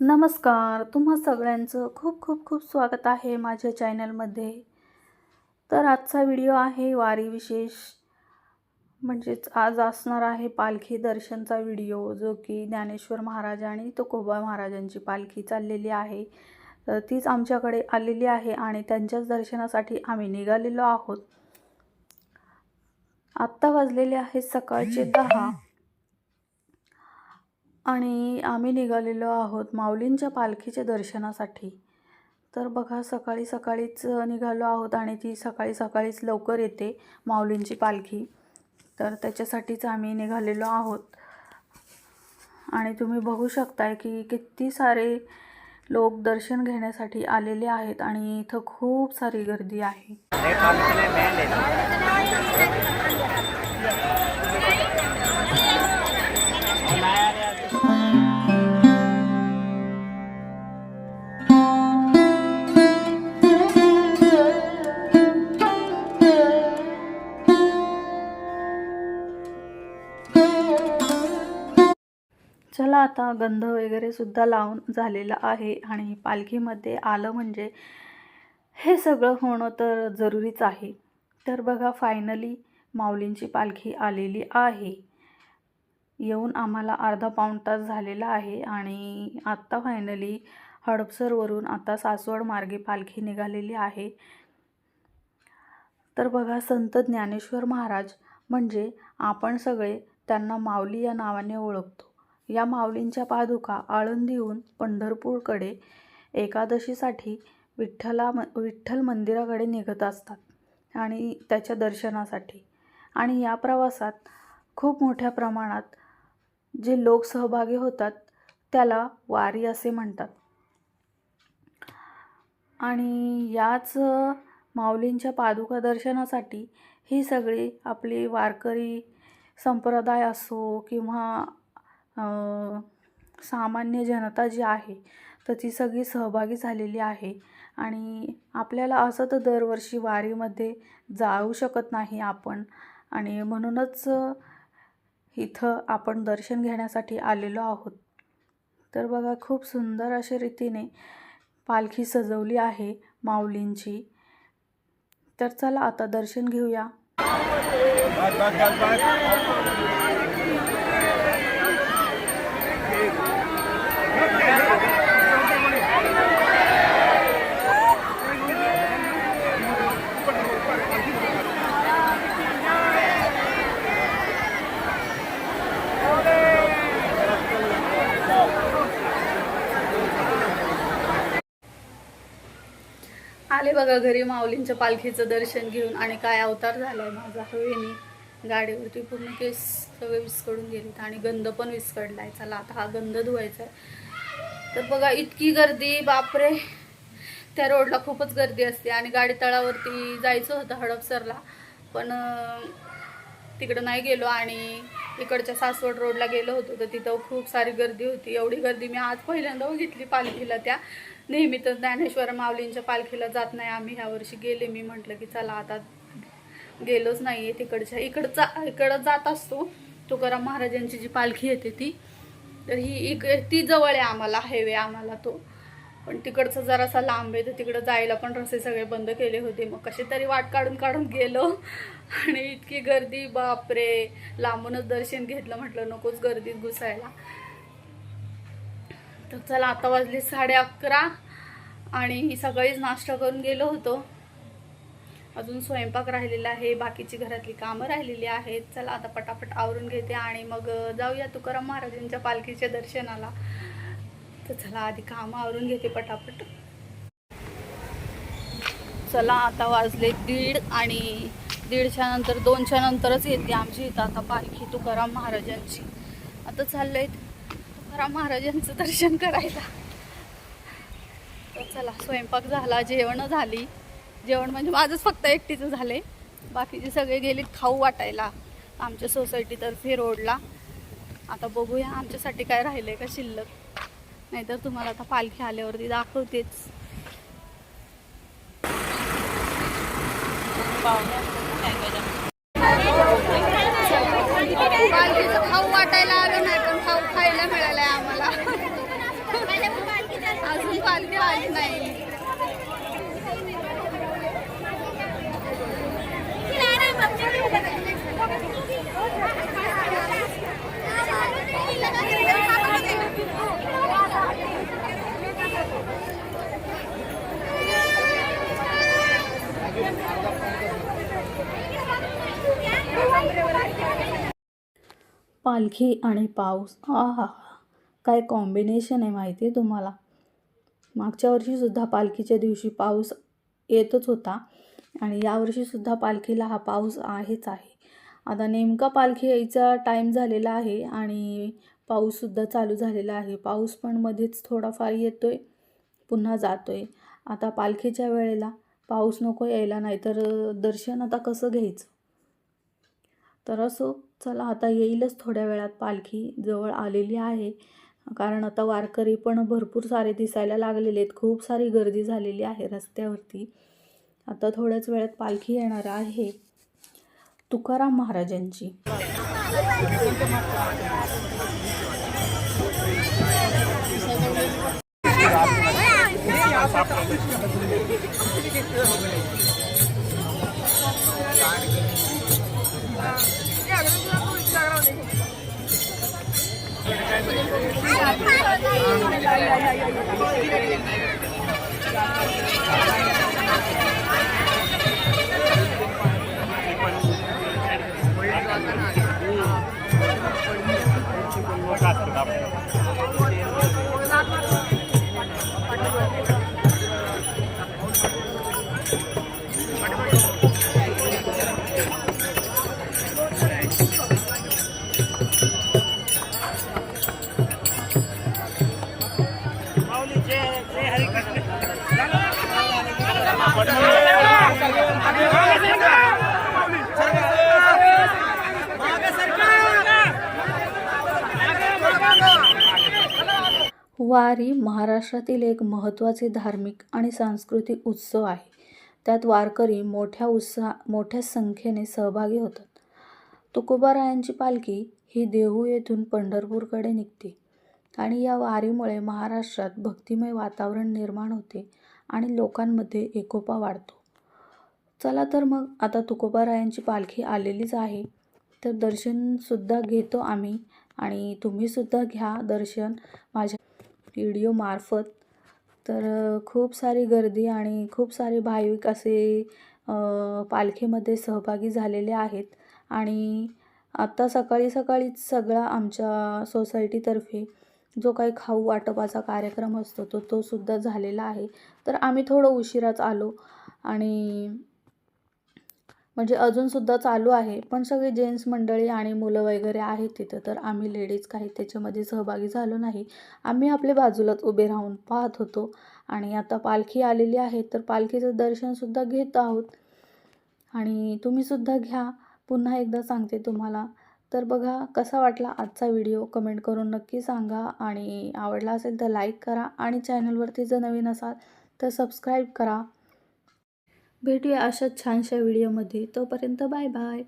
नमस्कार तुम्हा सगळ्यांचं खूप खूप खूप स्वागत आहे माझ्या चॅनलमध्ये तर आजचा व्हिडिओ आहे वारी विशेष म्हणजेच आज असणार आहे पालखी दर्शनचा व्हिडिओ जो की ज्ञानेश्वर महाराज आणि तुकोबा महाराजांची पालखी चाललेली आहे. तर तीच आमच्याकडे आलेली आहे आणि त्यांच्याच दर्शनासाठी आम्ही निघालेलो आहोत. आत्ता वाजलेले आहेत सकाळचे दहा. आणि आम्ही निघालेलो आहोत माऊलींच्या पालखीच्या दर्शनासाठी. तर बघा सकाळी सकाळीच निघालो आहोत आणि ती सकाळी सकाळीच लवकर येते माऊलींची पालखी. तर त्याच्यासाठीच आम्ही निघालेलो आहोत. आणि तुम्ही बघू शकताय की किती सारे लोक दर्शन घेण्यासाठी आलेले आहेत आणि इथं खूप सारी गर्दी आहे. चला आता गंध वगैरे सुद्धा लावून झालेला आहे आणि पालखीमध्ये आलं म्हणजे हे सगळं होणं तर जरुरीच आहे. तर बघा फायनली माऊलींची पालखी आलेली आहे. येऊन आम्हाला अर्धा पाऊण तास झालेला आहे आणि आत्ता फायनली हडपसरवरून आता सासवड मार्गे पालखी निघालेली आहे. तर बघा संत ज्ञानेश्वर महाराज म्हणजे आपण सगळे त्यांना माऊली या नावाने ओळखतो. या माऊलींच्या पादुका आळंदीहून पंढरपूरकडे एकादशीसाठी विठ्ठला म विठ्ठल मंदिराकडे निघत असतात आणि त्याच्या दर्शनासाठी. आणि या प्रवासात खूप मोठ्या प्रमाणात जे लोक सहभागी होतात त्याला वारी असे म्हणतात. आणि याच माऊलींच्या पादुका दर्शनासाठी ही सगळी आपली वारकरी संप्रदाय असो किंवा सामान्य जनता जी आहे तर ती सगळी सहभागी झालेली आहे. आणि आपल्याला असं तर दरवर्षी वारीमध्ये जाऊ शकत नाही आपण. आणि म्हणूनच इथं आपण दर्शन घेण्यासाठी आलेलो आहोत. तर बघा खूप सुंदर अशा रीतीने पालखी सजवली आहे माऊलींची. तर चला आता दर्शन घेऊया. बघा घरी माऊलींच्या पालखीचं दर्शन घेऊन. आणि काय अवतार झालाय माझा. हो, हवेनी गाडीवरती पूर्ण केस सगळे विस्कडून गेलेत आणि गंध पण विस्कडलाय चला आता हा गंध धुवायचा आहे तर बघा इतकी गर्दी बापरे. त्या रोडला खूपच गर्दी असते. आणि गाडी तळावरती जायचं होतं हडपसरला. पण तिकडं नाही गेलो आणि इकडच्या सासवड रोडला गेलो होतो. तर तिथं खूप सारी गर्दी होती. एवढी गर्दी मी आज पहिल्यांदा बघितली पालखीला त्या. नेहमी तर ज्ञानेश्वर माऊलींच्या पालखीला जात नाही. आम्ही ह्या वर्षी गेले. मी म्हटलं की चला आता गेलोच नाहीये तिकडच्या. इकडचा इकडं जात असतो. तुकाराम महाराजांची जी पालखी येते ती. तर ही इक ती जवळ आहे आम्हाला. हायवे आम्हाला तो. पण तिकडचं जरासा लांब आहे. तर तिकडं जायला पण रस्ते सगळे बंद केले होते. मग कसे तरी वाट काढून काढून गेलो. आणि इतकी गर्दी. बापरे! लांबूनच दर्शन घेतलं. म्हटलं नकोच गर्दीत घुसायला. तर चला आता वाजले साडे अकरा आणि सकाळीच नाश्ता करून गेलो होतो. अजून स्वयंपाक राहिलेला आहे बाकीची घरातली कामं राहिलेली आहेत. चला आता पटापट आवरून घेते आणि मग जाऊया तुकाराम महाराजांच्या पालखीच्या दर्शनाला. तर चला आधी कामं आवरून घेते पटापट. चला आता वाजले दीड आणि दीडच्या नंतर दोनच्या नंतरच येते आमची. इथं आता पालखी तुकाराम महाराजांची. आता चाललंय तुकाराम महाराजांचं दर्शन करायला. तर चला स्वयंपाक झाला जेवण झाली. जेवण म्हणजे माझंच फक्त एकटीचं झाले बाकीचे सगळे गेलेत खाऊ वाटायला. आमच्या सोसायटीतर्फे रोडला. आता बघूया आमच्यासाठी काय राहिलं आहे का शिल्लक. नाहीतर तुम्हाला आता पालखी आल्यावरती दाखवतेच. खाऊ वाटायला आलं नाही पण खाऊ खायला मिळालंय आम्हाला अजून पालखी आली नाही पालखी आणि पाऊस. आहा काय कॉम्बिनेशन आहे माहिती आहे तुम्हाला? मागच्या वर्षीसुद्धा पालखीच्या दिवशी पाऊस येतच होता. आणि यावर्षीसुद्धा पालखीला हा पाऊस आहेच आहे. आता नेमका पालखी यायचा टाईम झालेला आहे आणि पाऊससुद्धा चालू झालेला आहे. पाऊस पण मध्येच थोडाफार येतो आहे पुन्हा जातो आहे आता पालखीच्या वेळेला पाऊस नको यायला नाही तर दर्शन आता कसं घ्यायचं? तर असो चला आता येईलच थोड्या वेळात पालखी जवळ आलेली आहे. कारण आता वारकरी पण भरपूर सारे दिसायला लागलेले आहेत. खूप सारी गर्दी झालेली आहे रस्त्यावरती. आता थोड्याच वेळात पालखी येणार आहे तुकाराम महाराजांची. वारी महाराष्ट्रातील एक महत्त्वाचे धार्मिक आणि सांस्कृतिक उत्सव आहे. त्यात वारकरी मोठ्या उत्साह मोठ्या संख्येने सहभागी होतात. तुकोबारायांची पालखी ही देहू येथून पंढरपूरकडे निघते आणि या वारीमुळे महाराष्ट्रात भक्तिमय वातावरण निर्माण होते आणि लोकांमध्ये एकोपा वाढतो. चला तर मग आता तुकोबारायांची पालखी आलेलीच आहे. तर दर्शनसुद्धा घेतो आम्ही आणि तुम्हीसुद्धा घ्या दर्शन. माझ्या रेडिओमार्फत तर खूप सारी गर्दी आणि खूप सारे भाविक असे पालखीमध्ये सहभागी झालेले आहेत. आणि आत्ता सकाळी सकाळीच सगळा आमच्या सोसायटीतर्फे जो काही खाऊ वाटपाचा कार्यक्रम असतो तो तो सुद्धा झालेला आहे. तर आम्ही थोडं उशिराच आलो आणि म्हणजे अजूनसुद्धा चालू आहे. पण सगळे जेंट्स मंडळी आणि मुलं वगैरे आहेत तिथं. तर आम्ही लेडीज काही त्याच्यामध्ये सहभागी झालो नाही. आम्ही आपल्या बाजूलाच उभे राहून पाहत होतो. आणि आता पालखी आलेली आहे. तर पालखीचं दर्शनसुद्धा घेत आहोत. आणि तुम्हीसुद्धा घ्या. पुन्हा एकदा सांगते तुम्हाला. तर बघा कसा वाटला आजचा व्हिडिओ? कमेंट करून नक्की सांगा. आणि आवडला असेल तर लाईक करा. आणि चॅनलवरती जर नवीन असाल तर सबस्क्राईब करा. भेटूया अशाच छानशा व्हिडिओमध्ये. तोपर्यंत बाय बाय.